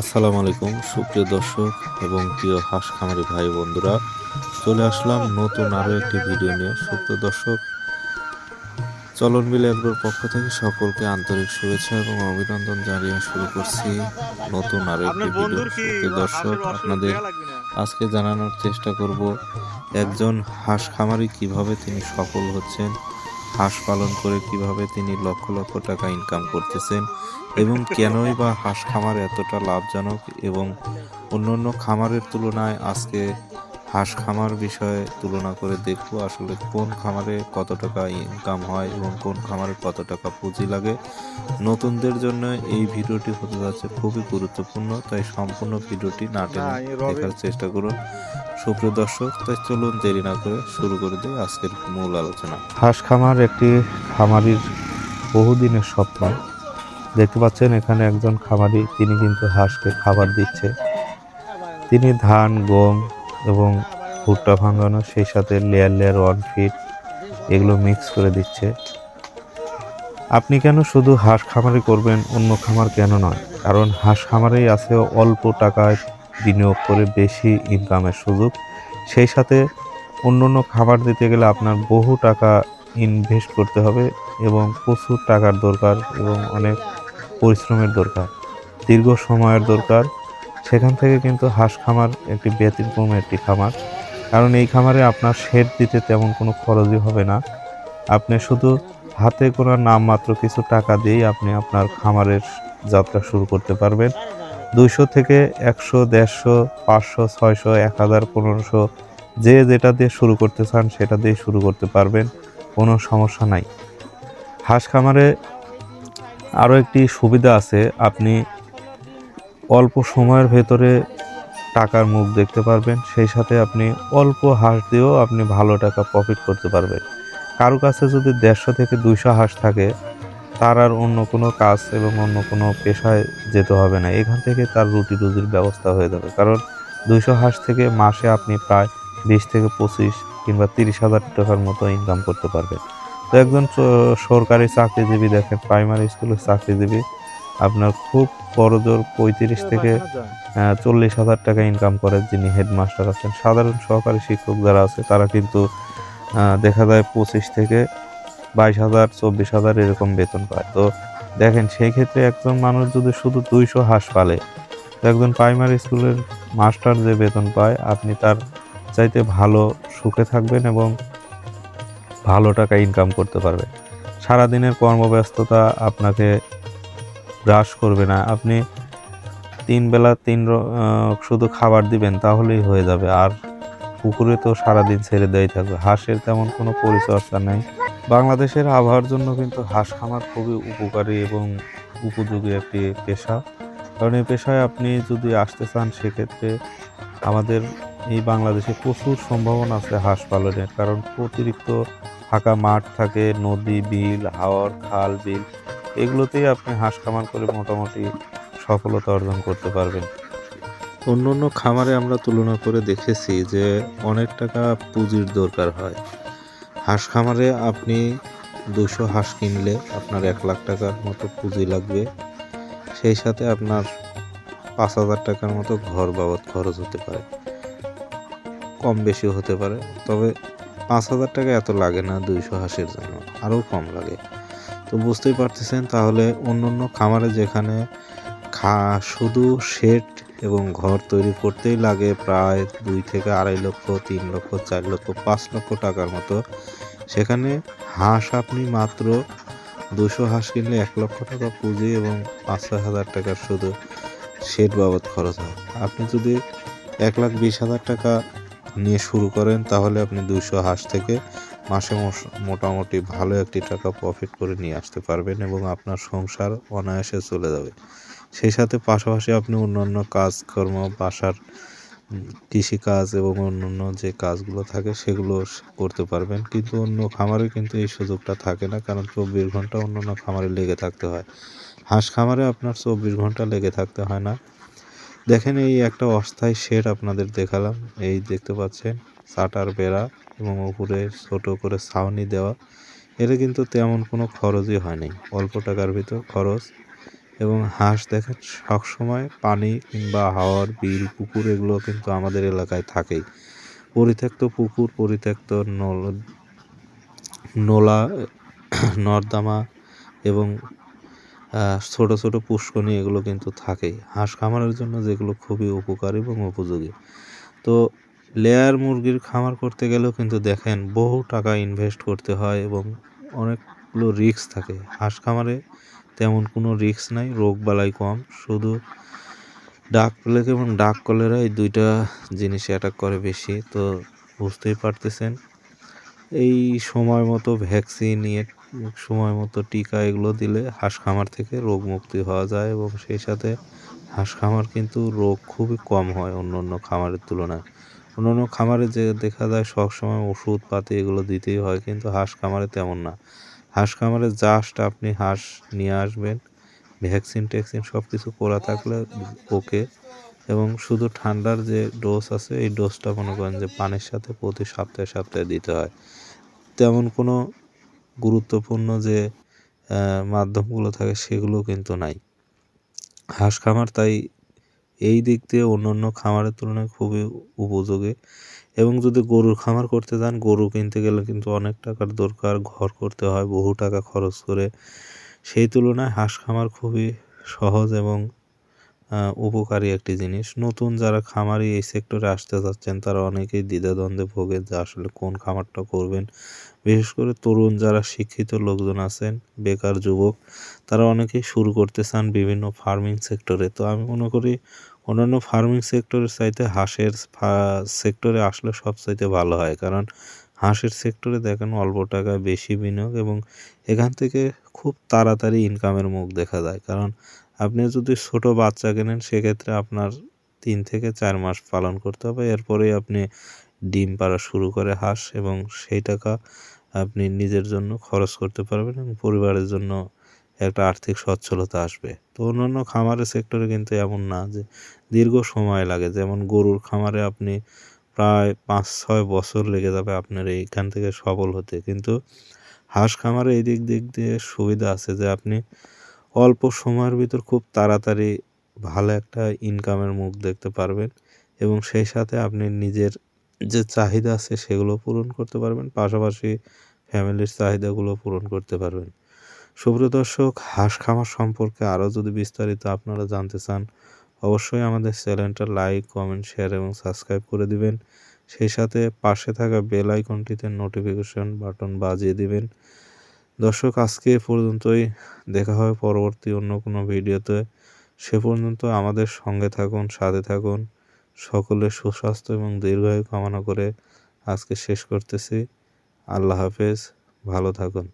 আসসালামু আলাইকুম সুপ্রিয় দর্শক এবং প্রিয় হাঁস খামারি ভাই বন্ধুরা। চলে আসলাম নতুন আরও একটি ভিডিও নিয়ে। সুপ্রিয় দর্শক চলন বিল একবার পক্ষ থেকে সকলকে আন্তরিক শুভেচ্ছা এবং অভিনন্দন জানিয়ে শুরু করছি নতুন আরও একটি ভিডিও। সুপ্রিয় দর্শক আপনাদের আজকে জানানোর চেষ্টা করব একজন হাঁস খামারি কীভাবে তিনি সফল হচ্ছেন হাঁস পালন করে কীভাবে তিনি লক্ষ লক্ষ টাকা ইনকাম করতেছেন এবং কেনই বা হাঁস খামার এতটা লাভজনক এবং অন্যান্য খামারের তুলনায় আজকে হাঁস খামার বিষয়ে তুলনা করে দেখব আসলে কোন খামারে কত টাকা ইনকাম হয় এবং কোন খামারে কত টাকা পুঁজি লাগে। নতুনদের জন্য এই ভিডিওটি হতে যাচ্ছে খুবই গুরুত্বপূর্ণ তাই সম্পূর্ণ ভিডিওটি না দেখার চেষ্টা করুন। সুপ্রিয় দর্শক, তাই চলুন দেরি না করে শুরু করে দিই আজকের মূল আলোচনা। হাঁস খামার একটি খামারির বহুদিনের স্বপ্ন। দেখতে পাচ্ছেন, এখানে একজন খামারি, তিনি কিন্তু হাঁসকে খাবার দিচ্ছে। তিনি ধান, গম এবং ভুট্টা ভাঙানো, সেই সাথে লেয়ার লেয়ার ওয়ান ফিট এগুলো মিক্স করে দিচ্ছে। আপনি কেন শুধু হাঁস খামারি করবেন, অন্য খামার কেন নয়? কারণ হাঁস খামারেই আছে অল্প টাকায় বিনিয়োগ করে বেশি ইনকামের সুযোগ। সেই সাথে অন্য অন্য খাবার দিতে গেলে আপনার বহু টাকা ইনভেস্ট করতে হবে এবং প্রচুর টাকার দরকার এবং অনেক পরিশ্রমের দরকার, দীর্ঘ সময়ের দরকার। সেখান থেকে কিন্তু হাঁস খামার একটি ব্যতিক্রম একটি খামার। কারণ এই খামারে আপনার শেড দিতে তেমন কোনো খরচই হবে না। আপনি শুধু হাতে কোনো নামমাত্র কিছু টাকা দিয়েই আপনি আপনার খামারের যাত্রা শুরু করতে পারবেন। দুইশো থেকে একশো, দেড়শো, পাঁচশো, ছয়শো, এক হাজার, পনেরোশো, যে যেটা দিয়ে শুরু করতে চান সেটা দিয়ে শুরু করতে পারবেন, কোনো সমস্যা নাই। হাঁস খামারে আরও একটি সুবিধা আছে, আপনি অল্প সময়ের ভেতরে টাকার মুখ দেখতে পারবেন, সেই সাথে আপনি অল্প হাঁস দিয়েও আপনি ভালো টাকা প্রফিট করতে পারবেন। কারও কাছে যদি দেড়শো থেকে দুইশো হাঁস থাকে তার আর অন্য কোনো কাজ এবং অন্য কোনো পেশায় যেতে হবে না। এখান থেকে তার রুটি রুজির ব্যবস্থা হয়ে যাবে। কারণ দুইশো হাঁস থেকে মাসে আপনি প্রায় বিশ থেকে পঁচিশ কিংবা তিরিশ হাজার টাকার মতো ইনকাম করতে পারবেন। তো একজন সরকারি চাকরিজীবী দেখেন প্রাইমারি স্কুলের চাকরিজীবী আপনার খুব বড় জোর পঁয়ত্রিশ থেকে চল্লিশ হাজার টাকা ইনকাম করে যিনি হেডমাস্টার আছেন। সাধারণ সহকারী শিক্ষক যারা আছে তারা কিন্তু দেখা যায় পঁচিশ থেকে বাইশ হাজার, চব্বিশ হাজার এরকম বেতন পায়। তো দেখেন সেই ক্ষেত্রে একজন মানুষ যদি শুধু দুইশো হাঁস পালে, তো একজন প্রাইমারি স্কুলের মাস্টার যে বেতন পায়, আপনি তার চাইতে ভালো সুখে থাকবেন এবং ভালো টাকা ইনকাম করতে পারবেন। সারাদিনের কর্মব্যস্ততা আপনাকে গ্রাস করবে না। আপনি তিন বেলা তিন শুধু খাবার দিবেন, তাহলেই হয়ে যাবে। আর পুকুরে তো সারাদিন ছেড়ে দেয় থাকবে। হাঁসের তেমন কোনো পরিচর্যা নেই। বাংলাদেশের আবহাওয়ার জন্য কিন্তু হাঁস খামার খুবই উপকারী এবং উপযোগী একটি পেশা। কারণ এই পেশায় আপনি যদি আসতে চান, সেক্ষেত্রে আমাদের এই বাংলাদেশে প্রচুর সম্ভাবনা আছে হাঁস পালনের। কারণ অতিরিক্ত ফাঁকা মাঠ থাকে, নদী, বিল, হাওর, খাল, বিল, এগুলোতেই আপনি হাঁস খামার করে মোটামুটি সফলতা অর্জন করতে পারবেন। অন্য অন্য খামারে আমরা তুলনা করে দেখেছি যে অনেক টাকা পুঁজির দরকার হয়। হাঁস খামারে আপনি দুশো হাঁস কিনলে আপনার এক লাখ টাকার মতো পুঁজি লাগবে। সেই সাথে আপনার পাঁচ হাজার টাকার মতো ঘর বাবদ খরচ হতে পারে। কম বেশি হতে পারে। তবে পাঁচ হাজার টাকা এত লাগে না দুইশো হাঁসের জন্য। আরও কম লাগে। তো বুঝতেই পারতেছেন, তাহলে অন্য অন্য খামারে যেখানে খা, শুধু শেড এবং ঘর তৈরি করতেই লাগে প্রায় দুই থেকে আড়াই লক্ষ, তিন লক্ষ, চার লক্ষ, পাঁচ লক্ষ টাকার মতো। সেখানে হাঁস আপনি মাত্র দুশো হাঁস কিনলে এক লক্ষ টাকা পুঁজি এবং পাঁচ হাজার টাকার শুধু শেড বাবদ খরচ হয়। আপনি যদি এক লাখ বিশ হাজার টাকা নিয়ে শুরু করেন, তাহলে আপনি দুশো হাঁস থেকে মাসে মোটামুটি ভালো একটি টাকা প্রফিট করে নিয়ে আসতে পারবেন এবং আপনার সংসার অনায়াসে চলে যাবে। সেই সাথে পাশাপাশি আপনি অন্যান্য কাজকর্ম, বাসার কৃষিকাজ এবং অন্যান্য যে কাজগুলো থাকে সেগুলো করতে পারবেন। কিন্তু অন্য খামারে কিন্তু এই সুযোগটা থাকে না, কারণ চব্বিশ ঘণ্টা অন্যান্য খামারে লেগে থাকতে হয়। হাঁস খামারে আপনার চব্বিশ ঘণ্টা লেগে থাকতে হয় না। দেখেন এই একটা অস্থায়ী শেড আপনাদের দেখালাম। এই দেখতে পাচ্ছেন, চাটার বেড়া এবং উপরে ছোট করে ছাউনি দেওয়া। এর কিন্তু তেমন কোনো খরচই হয়নি। অল্প টাকার ভিতর খরচ। এবং হাঁস দেখেন, সবসময় পানি কিংবা হাওয়ার বিল, পুকুর এগুলো কিন্তু আমাদের এলাকায় থাকেই। পরিত্যক্ত পুকুর, পরিত্যক্ত নল, নোলা, নর্দমা এবং ছোট ছোট পুষ্করণী এগুলো কিন্তু থাকেই। হাঁস খামারের জন্য যেগুলো খুবই উপকারী এবং উপযোগী। তো লেয়ার মুরগির খামার করতে গেলেও কিন্তু দেখেন, বহু টাকা ইনভেস্ট করতে হয় এবং অনেকগুলো রিস্ক থাকে। হাঁস খামারে তেমন কোনো রিস্ক নাই, রোগ বালাই কম। শুধু ডাক প্লেগ এবং ডাক কলেরা এই দুইটা জিনিস অ্যাটাক করে বেশি, তো বুঝতেই পারতেছেন। এই সময় মতো ভ্যাকসিন নিয়ে সময় মতো টিকা এগুলো দিলে হাঁস খামার থেকে রোগ মুক্তি হওয়া যায় এবং সেই সাথে হাঁস খামার কিন্তু রোগ খুবই কম হয় অন্য অন্য খামারের তুলনায়। অন্য অন্য খামারে যে দেখা যায় সবসময় ওষুধ পাতি এগুলো দিতেই হয়, কিন্তু হাঁস খামারে তেমন না। হাঁস খামারে জাস্ট আপনি হাঁস নিয়ে আসবেন ভ্যাকসিন ট্যাকসিন সব কিছু করা থাকলে ওকে। এবং শুধু ঠান্ডার যে ডোজ আছে, এই ডোজটা মনে করেন যে পানির সাথে প্রতি সপ্তাহে সপ্তাহে দিতে হয়। তেমন কোনো গুরুত্বপূর্ণ যে মাধ্যমগুলো থাকে সেগুলো কিন্তু নাই। হাঁস খামার তাই এই দিক দিয়ে অন্য অন্য খামারের তুলনায় খুবই উপযোগী। এবং যদি গরুর খামার করতে যান, গরু কিনতে গেলে কিন্তু অনেক টাকার দরকার, ঘর করতে হয়, বহু টাকা খরচ করে। সেই তুলনায় হাঁস খামার খুবই সহজ এবং উপকারী একটি জিনিস। নতুন যারা খামারি এই সেক্টরে আসতে যাচ্ছেন, তারা অনেকেই দ্বিধাদ্বন্দ্বে ভোগে যে আসলে কোন খামারটা করবেন বিশেষ করে তরুণ যারা শিক্ষিত লোকজন আছেন, বেকার যুবক, তারা অনেকেই শুরু করতে চান বিভিন্ন ফার্মিং সেক্টরে তো আমি মনে করি অন্যান্য ফার্মিং সেক্টরের চাইতে হাঁসের সেক্টরে আসলে সবচাইতে ভালো হয়। কারণ হাঁসের সেক্টরে দেখেন অল্প টাকায় বেশি বিনিয়োগ এবং এখান থেকে খুব তাড়াতাড়ি ইনকামের মুখ দেখা যায়। কারণ আপনি যদি ছোট বাচ্চা কেনেন, সেক্ষেত্রে আপনার তিন থেকে চার মাস পালন করতে হবে। এরপরেই আপনি ডিম পাড়া শুরু করে হাঁস এবং সেই টাকা আপনি নিজের জন্য খরচ করতে পারবেন এবং পরিবারের জন্য একটা আর্থিক সচ্ছলতা আসবে। তো অন্যান্য খামারের সেক্টরে কিন্তু এমন না যে দীর্ঘ সময় লাগে। যেমন গরুর খামারে আপনি প্রায় পাঁচ ছয় বছর লেগে যাবে আপনার এইখান থেকে সফল হতে। কিন্তু হাঁস খামারে এই দিক দিক দিয়ে সুবিধা আছে যে আপনি অল্প সময়ের ভিতর খুব তাড়াতাড়ি ভালো একটা ইনকামের মুখ দেখতে পারবেন এবং সেই সাথে আপনি নিজের যে চাহিদা আছে সেগুলো পূরণ করতে পারবেন, পাশাপাশি ফ্যামিলির চাহিদাগুলো পূরণ করতে পারবেন। সুপ্রিয় দর্শক, হাঁস খামার সম্পর্কে আরও যদি বিস্তারিত আপনারা জানতে চান, অবশ্যই আমাদের চ্যানেলটা লাইক, কমেন্ট, শেয়ার এবং সাবস্ক্রাইব করে দিবেন। সেই সাথে পাশে থাকা বেল আইকনটিতে নোটিফিকেশন বাটন বাজিয়ে দিবেন। দর্শক, আজকে পর্যন্তই। দেখা হবে পরবর্তী অন্য কোনো ভিডিওতে। সে পর্যন্ত আমাদের সঙ্গে থাকুন, সাথে থাকুন। সকলের সুস্বাস্থ্য এবং দীর্ঘায়ু কামনা করে আজকে শেষ করতেছি। আল্লাহ হাফেজ। ভালো থাকুন।